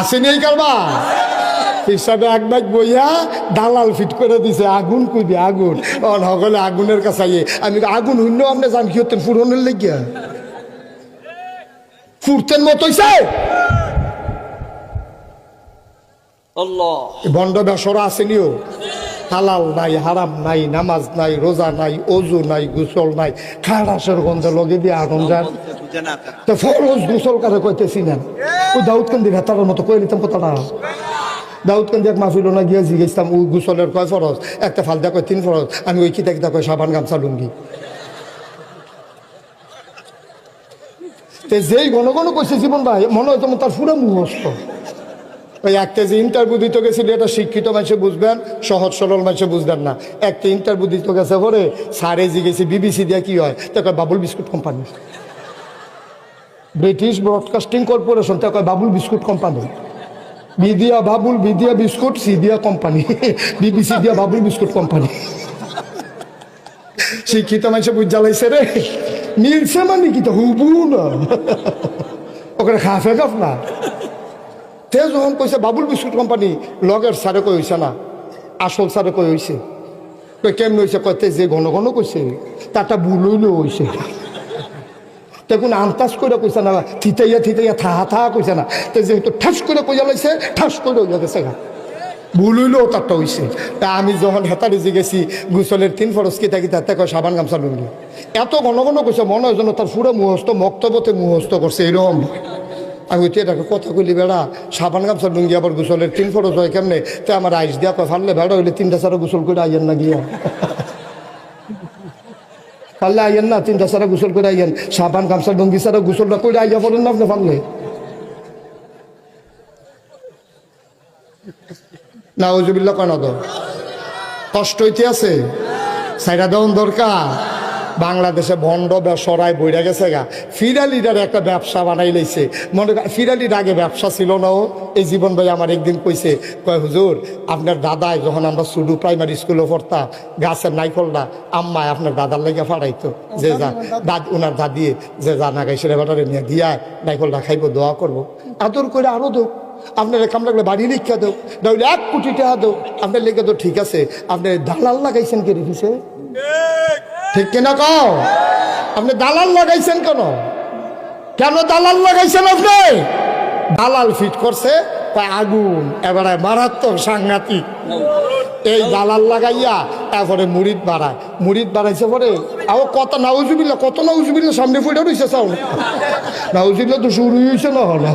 আসেনি এই কারবার? হিসাবে এক ব্যাগ বইয়া দালাল ফিট করে দিছে আগুন কইবি আগুন। ও নগলে আগুনের কাছে আমি আগুন হইন্য আপনি জান কি হতেন ফুরনের লেগিয়া? ফুরতেন মতো বন্ড বেসরা আসেনিও। হালাল নাই হারাম নাই নামাজ নাই রোজা নাই অজু নাই গোসল নাই খারাসের গন্ধে লগে দিয়ে আগুন যান। তো ফরজ গোসল কারে কইতেছি না। ওই দাউদ কান্দি ভেতার মতো কই নিতাম কথাটা দাউদ কান্দি এক মাহফিল না গিয়ে জিজ্ঞেসতাম ও গোসলের কয় ফরজ? একটা ফালদা কয় তিন ফরজ? আমি ওই কিতা কিতা কয় সাবান গামছা লুঙ্গি। তে যেই ঘন ঘন কইছে জীবন ভাই মনে হয় তোমার তার পুরো মুহস্ত ওই একটা যে ইন্টারভিউ দিতে গেছিল এটা শিক্ষিত মানুষে বুঝবেন সহজ সরল মানুষে বুঝবেন না। একটা ইন্টারভিউ দিতে গেছে পরে সারে জিগেছি বিবিসি দিয়ে কি হয়? তো কয় Babul biscuit company British Broadcasting Corporation তো কয় বাবুল বিস্কুট কোম্পানি বিদিয়া বাবুল, বিদিয়া বিস্কুট সি দিয়া কোম্পানি বিবিসি দিয়া বাবুল বিস্কুট কোম্পানি শিক্ষিত মানুষে বুঝ জ্বালাইছে রে। মিলছে মানে কি তো? হুবু না। ওখানে খাফে গাফ না তে যখন কইছে বাবুল বিস্কুট কোম্পানি লগের সারে কই হইছে না, আসল সারে কই হইছে। কই কেমন হইছে? কইতে যে ঘন ঘন কইছে, তারটা ভুল হইলেও হইছে। দেখুন আন্তাজ করে কইছে না, থিতাইয়া থিতাইয়া থাহা থাহা কইছে না। তো যেহেতু ঠাস করে কইয়া লাইছে, ঠাস করে হইয়া গেছে গা। ভুল হইলেও তারটা হইছে। তা আমি যখন হেতারি গেছি, গুসলের তিন ফরস কিতা কিতা তাকে সাবান গামছা লুঙ্গি এত ঘন ঘন কইছে, মনে হয় যেন তার পুরো মুহস্ত, মক্তবতে মুহস্ত করছে এরকম আমি ওইটা এটাকে কথা কইলি বেড়া, সাবান গামছা লুঙ্গি আবার গুসলের তিন ফরস হয় কেমনে? তো আমার আইস দিয়া কয়, ফাললে বেড়া হইলে তিনটা সারা গোসল করে আইয়েন না গিয়া। পারলে আইয়েন না, তিনটা সারা গোসল করে আইয়েন। সাবান, গামছা ডঙ্গি সারা গোসলটা করে আইয়া পড়েন না পারলে না ওজুবিল্লা কেন তো? কষ্ট হইতে আছে? সাইডা দেওয়ান দরকার। বাংলাদেশে ভণ্ড সরাই বইরা গেছে গা। ফিরালিটার একটা ব্যবসা বানাই লইছে। মনে ফিরালির আগে ব্যবসা ছিল না ও। এই জীবন ভাই আমার একদিন কইছে, কয়, হুজুর, আপনার দাদাই যখন আমরা শুধু প্রাইমারি স্কুলে পড়তাম, গাছের নাইফলটা আম্মায় আপনার দাদার লেগে ফাড়াইতো। যে যা, দাদ ওনার দাদি, যে যা না গাইছে ব্যাটারে নিয়ে দিয়া নাইফলটা খাইবো, দোয়া করব। আদর করে আরও দো আপনার কাম লাগলে বাড়ি লিখা দেও নইলে এক কোটি টাকা দেও আপনার লেগে তো ঠিক আছে। আপনি দালাল লাগাইছেন কে রেখেছে ঠিক কিনা কও? আপনি দালাল লাগাইছেন কেন? কেন দালাল লাগাইছেন আপনি? দালাল ফিট করছে আগুন, এবারে মারাত্মক সাংঘাতিক। এই দালাল লাগাইয়া তারপরে মুড়িদ বাড়ায়। মুড়িদ বাড়াইছে পরে, আও কত নাউজুবিল্লা কত নাউজুবিল্লা সামনে ফুটে রয়েছে চাও নাউজুবিল্লা তো শুরু হয়েছে না হলো।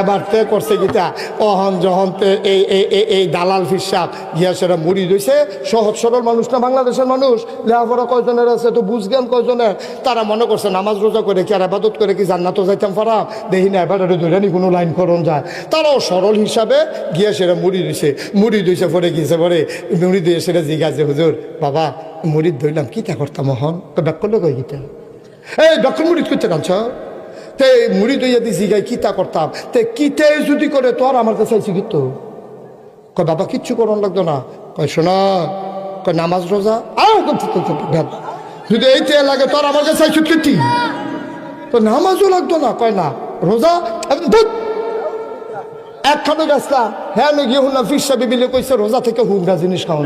এবার তে করছে গীতা, অহন যখন তে এই এই এই দালাল ফিসাব গিয়া সেটা মুড়ি রয়েছে সহজ সরল মানুষ না, বাংলাদেশের মানুষ? লেখাপড়া কয়জনের আছে? তো বুঝজ্ঞান কয়জনের? তারা মনে করছে নামাজ রোজা করে কি আর আবাদত করে কি জান্নাত যাইতাম পারাম দেখি না, এবার ধরে নি কোনো লাইন করণ যায়। তারাও সরল হিসাবে গিয়া সেটা মুড়ি দিছে মুড়ি দিছে পরে গিয়েছে পরে? মুড়ি দিয়ে সেটা জিজ্ঞাসা হুজুর, বাবা, মুড়ি ধরলাম কি তা করতাম মোহন তো ব্যাক করলে কই গীতা? এই ব্যাকন মুড়ি করতে কাঁদছ? তে মুড়ি দইয়া দিছি গাই কিতা করতাম? তে কিতে যদি করে তোর আমার কাছে আইসি কিন্তু। কয়, বাবা, কিচ্ছু করন লাগতো না। কয়, শোনা। কয়, নামাজ রোজা? আও যদি এইতে লাগে তোর আমার কাছে আইসি কিতি তো নামাজও লাগতো না। কয়, না, রোজা। একখানো গেছলাম হ্যাঁ গিয়ে শুনলাম ফিসা বিবিলে কইছে, রোজা থেকে হুগরা জিনিস খাওয়া।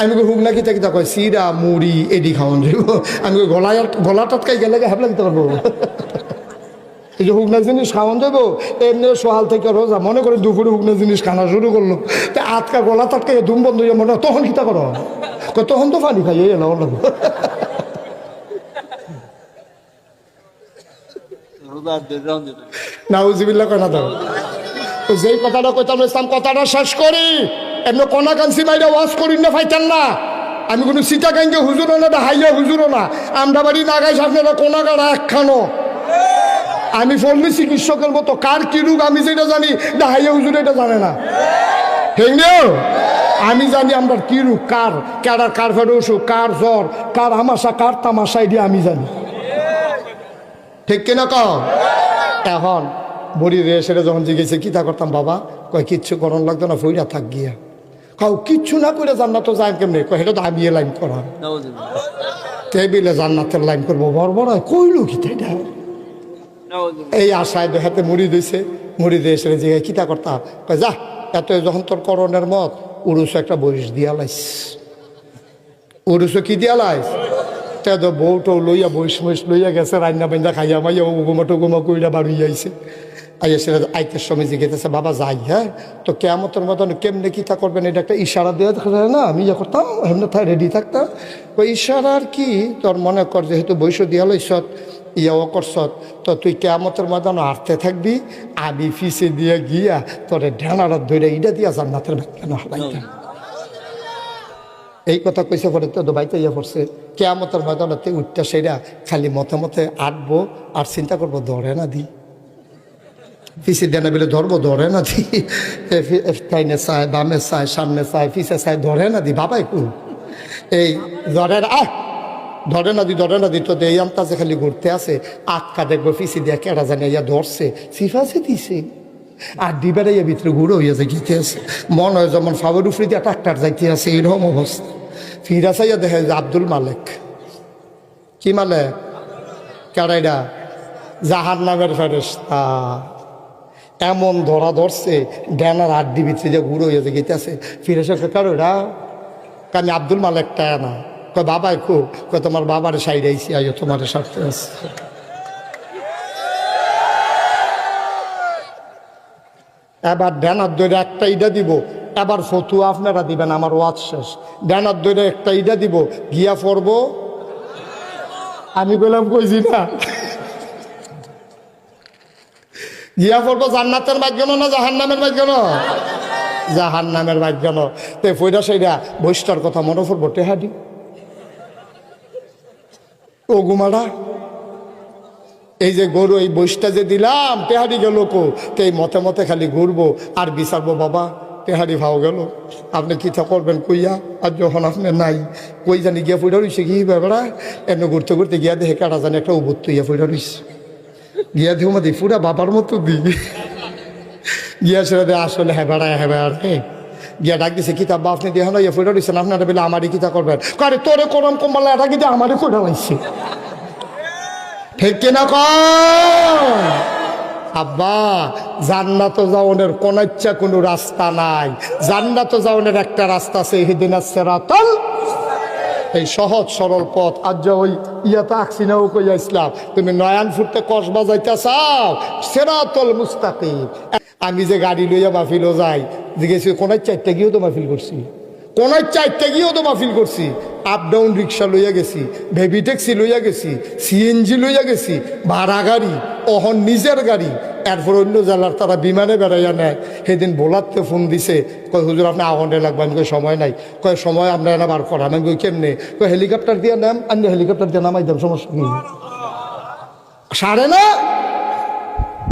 আমি হুগনা কিতা কিতা কয় সিরা মুড়ি এডি খাওয়ান যাইব আমি গলায় গলা টাটকাই গেলে হেবলা দিতে পারব এই যে হুগনা জিনিস খাওয়ান যাব এমনি সকাল থেকে রোজা মনে করে দুপুরে হুগনা জিনিস খানা শুরু করল। তা আটকা গলা টাটকাই ধুম বন্ধ হয়ে মনে তখন কিতা করো? তখন তো পানি খাই এই এলাও লাগবো। নাউজিবিল্লা না দাও। তো যেই কথাটা কইতাম ইসলাম কথাটা শেষ করি। এমনি কনা কান্সি বাইরে ওয়াশ করি না ফাইতেন না। আমি কোনো সীতা গাইকে হুজুরও না হাইয়া হুজুরও না। আমরা বাড়ি না গাইছে, আপনারা কোনা কাটা একখানো। আমি ফলমি চিকিৎসকের মতো, কার কি রোগ আমি যেটা জানি হাইয়া হুজুর এটা জানে না। আমি জানি আমরা কি রোগ, কার কার কার ফেরো অসুখ, কার জ্বর, কার আমাশা, কার তামাশা, এটি আমি জানি। ঠিক কিনা কও? এখন বড়ি রে সেটা যখন জিজ্ঞেসে কি তা করতাম বাবা? কয়, কিচ্ছু গরম লাগতো না, ফইরা থাক গিয়া। কাউ কিচ্ছু না করে জান্নাত যাই কেমনি? কয় সেটা তো আমি লাইন করা। টেবিলে জান্নাতের লাইন করব বড় বড় কইলো কি এটা। এই আশায় দেখাতে মুড়ি দিছে মুড়ি দিয়ে এসে যে কিতা করতাম কয় যা এত যখন তোর করণের মত উড়ুস একটা বরিশ দিয়া লাইস। উড়ুস কি দিয়া লাইস? তে তো বউ টৌ লইয়া বইস মইস লইয়া গেছে রান্না বান্না খাইয়া মাইয়া উগুমা টুগুমা কইরা বাড়ি আইছে। আইয়া সেটা আইতের সময় জিজ্ঞেস বাবা যাই হ্যাঁ? তো কেমতের মতন কেমনে কিতা করবেন এটা একটা ইশারা দেওয়া দেখা যায় না? আমি ইয়ে করতাম এমনি তাই রেডি থাকতাম। ওই ইশারা আর কি তোর মনে কর যেহেতু বৈশ দিয়া লইছত ইয়াও করছত তো তুই কেয়ামতের মতন হাঁটতে থাকবি আমি ফিসে দিয়ে গিয়া তোরে ঢেনারা ধরে ইটা দিয়া জান্নাতের কেন হালাইতাম এই কথা কইছে পরে তো বাইতে ইয়ে করছে কেয়ামতের ময়দানতে উঠটা সেটা খালি মতে মতে আঁটবো আর চিন্তা করব ধরে না দি। পিসি দেনা বেলে ধরবো, ধরে না দি। টাইনে চায় বামে চায় সামনে চায় পিছে চায় ধরে না দি, বাবা একটু। এই ধরে না ধরে না দি, ধরে না দি, তো খালি ঘুরতে আছে আটকা দেখব পিসি দিয়ে কেটা ইয়া ধরছে, সিফাসে দিছে। আর ডিবারে ইয়ে ভিতরে ঘুরে হইয়াছে গিতে আছে মন হয় যেমন ফাবর উফরি দিয়ে যাইতে আছে এইরকম অবস্থা। ফিরা চাইয়া দেখে আব্দুল মালেক। কি মালেক? কেডাইডা জাহার নামের ফেরেস্তা এমন ধরা ধরছে ড্যানার আড্ডি ভিতরে যে ঘুরে হইয়াছে গিতে আছে ফিরে সে কারও এটা কারণ আব্দুল মালেকটা না। কয়, বাবাই খুব। কয়, তোমার বাবার সাইড আইসি আইও তোমার স্বার্থে আছে এবার ড্যানার দৈরে একটা ইডা দিব, এবার ফতুয়া আপনারা দিবেন, আমার ওয়াজ শেষ। ড্যানার দৈরে একটা ইডা দিব, গিয়া পড়ব? আমি বললাম, কইছি না। গিয়া পড়ব জান্নাতের মাধ্যম না জাহান নামের মাধ্যম? জাহান নামের মাধ্যম। তে ফইরা সেইরা বৈষ্টার কথা মনে পড়ব টেহাডি ও গুমাডা এই যে গরু, এই বইসটা যে দিলাম তেহারি গেল কো? তো এই মতে মতে খালি ঘুরবো, আর বিচারবো, বাবা তেহারি ভাও গেল। আপনি কি তা করবেন কইয়া? আর যখন আপনি নাই, কই জানি গিয়া ফুটা রইছে কি ব্যাপারা? এমনি ঘুরতে ঘুরতে গিয়া দেখে কাটা জানি একটা উবুত ইয়া ফুটা রইছে। গিয়া দেখো মাদি ফুটা বাবার মতো দি। গিয়া সেটা দে, আসলে হ্যাঁ বেড়ায় হ্যাঁ বেড়ায় গিয়া ডাক দিছে কিতাব বা আপনি দিয়ে ইয়ে ফুটা রইছেন? আপনারা বলে আমারই কিতা করবেন? কারে তোরে করম কম্বালা, এটা কিন্তু আমারই ফুটা লাইছে। ঠিক কিনা কম আব্বা, জান্নাত যাওনের কোন ইচ্ছা, কোনো রাস্তা নাই। জান্নাত যাওনের একটা রাস্তা আছে হিদিন সেরাতল এই সহজ সরল পথ। আর যে ওই ইয়াতে আকসিনাও কইয়া ইসলাম তুমি নয়ান ফুটতে কসবা যাইতে চাও? সেরাতল মুস্তাকিম। আমি যে গাড়ি লইয়া মাহফিলও যাই, জিজ্ঞেস কোন চারটা গিয়েও তো মাহফিল করছি? কোন চারটা গিয়েও তো মাহফিল করছি। আপ ডাউন রিক্সা লইয়া গেছি বেবি ট্যাক্সি লইয়া গেছি সিএনজি লইয়া গেছি, ভাড়া গাড়ি, অহন নিজের গাড়ি, এরপর অন্য জেলার তারা বিমানে বেড়াইয়া নেয়। সেদিন বোলারতে ফোন দিছে, কয়, হুজুর, আপনি আহনে লাগবে আমি সময় নাই। কয়, সময় আমরা এনে বার করা আমি কেমনে? কয়, হেলিকপ্টার দিয়ে নাম, আমি হেলিকপ্টার দিয়ে নামাই দাম সমস্যা কি সারে না?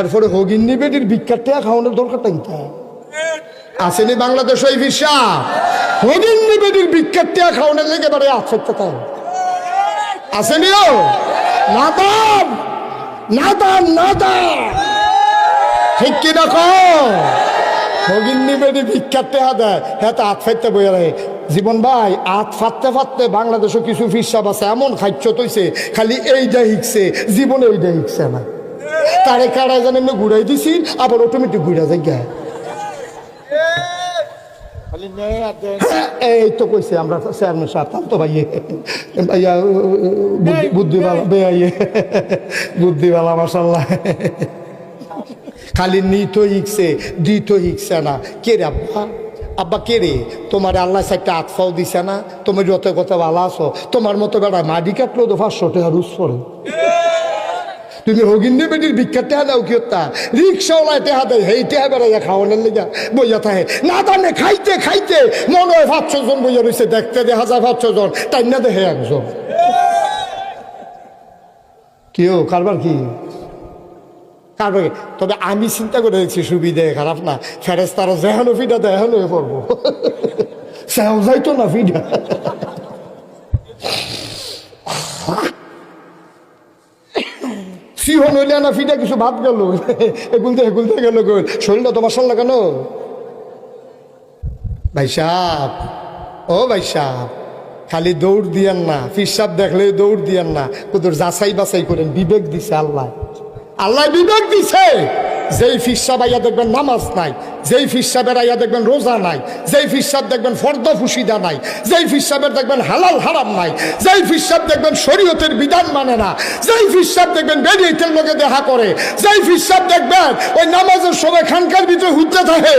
এরপরে হগিন্নি বেটির বিখ্যাত খাওয়ানোর দরকারটা কি আসেনি বাংলাদেশ ওই ভিসা। হগিন্নি বেটির বিখ্যাত খাওয়ানোর লেগে বারে আসতে তাই আসেনি ও? না দাম না দাম না দাম ঠিক কি দেখো হগিন্নি বেটি বিখ্যাত টেহা দেয়। তো আত ফাইতে বইয়া রহে জীবন ভাই আত ফাটতে ফাটতে বাংলাদেশও কিছু ফিসাব আছে এমন খাইচ্ছ তৈছে, খালি এইটা হিকছে, জীবনে এইটা হিকছে না। তারে কারায় জানেন ঘুরাই দিছি, আবার অটোমেটিক ঘুরা যায় গা খালি নেই আর দেয় এই তো কইছে আমরা চেয়ারম্যান তো ভাইয়ে। ভাইয়া বুদ্ধি বেয়াইয়ে। বুদ্ধিওয়ালা মাসাল্লাহ খালি নিত হিকছে দিত হিকছে না। কে রে আব্বা? আব্বা কে রে? তোমার আল্লাহ সাইডটা আতফাও দিছে না? তুমি যত কত ভালো আছো। তোমার মতো বেড়া মাডি কাটলো তো পাঁচশো টাকা রুজ পড়ে তুমি হগিন্দি বেটির ভিক্ষা টেহা দাও কি হত্যা রিক্সাওয়ালায় টেহা দেয়, হেই টেহা খাওয়ানোর লেগা বইয়া থাকে। না জানে, খাইতে খাইতে, মনে হয় পাঁচশো জন বইয়া রয়েছে দেখতে দেখা যায় পাঁচশো জন তাই না দেখে একজন। কেউ কারবার কি? কারবার তবে আমি চিন্তা করে দেখছি সুবিধে, খারাপ না। ফেরেস তারা যেহানো দেখানো হয়ে পড়ব। সেও যাইতো না ফিডা সিহন হইলে না ফিটা কিছু ভাত গেল। এগুলতে এগুলতে গেল গো। শরীরটা তোমার সাল কেন? ভাই সাহ ও ভাই সাহ খালি দৌড় দিয়েন না ফিরসাপ দেখলে দৌড় দিয়েন না। কুদুর যাচাই বাছাই করেন, বিবেক দিছে আল্লাহ। আল্লাহ বিবেক দিছে। যেই ফিরসাপ আইয়া দেখবেন নামাজ নাই যেই ফিসাবের আইয়া দেখবেন রোজা নাই, যেই ফিসাব দেখবেন ফর্দ ফুসিদা নাই, যেই ফিসাবের দেখবেন হালাল হারাম নাই, যেই ফিসাব দেখবেন শরীয়তের বিধান মানে না, যেই ফিসাব দেখবেন বেরিয়েতের লোকে দেখা করে, যেই ফিসাব দেখবেন ওই নামাজের সময় খানকার ভিতরে হুদ্ধে থাকে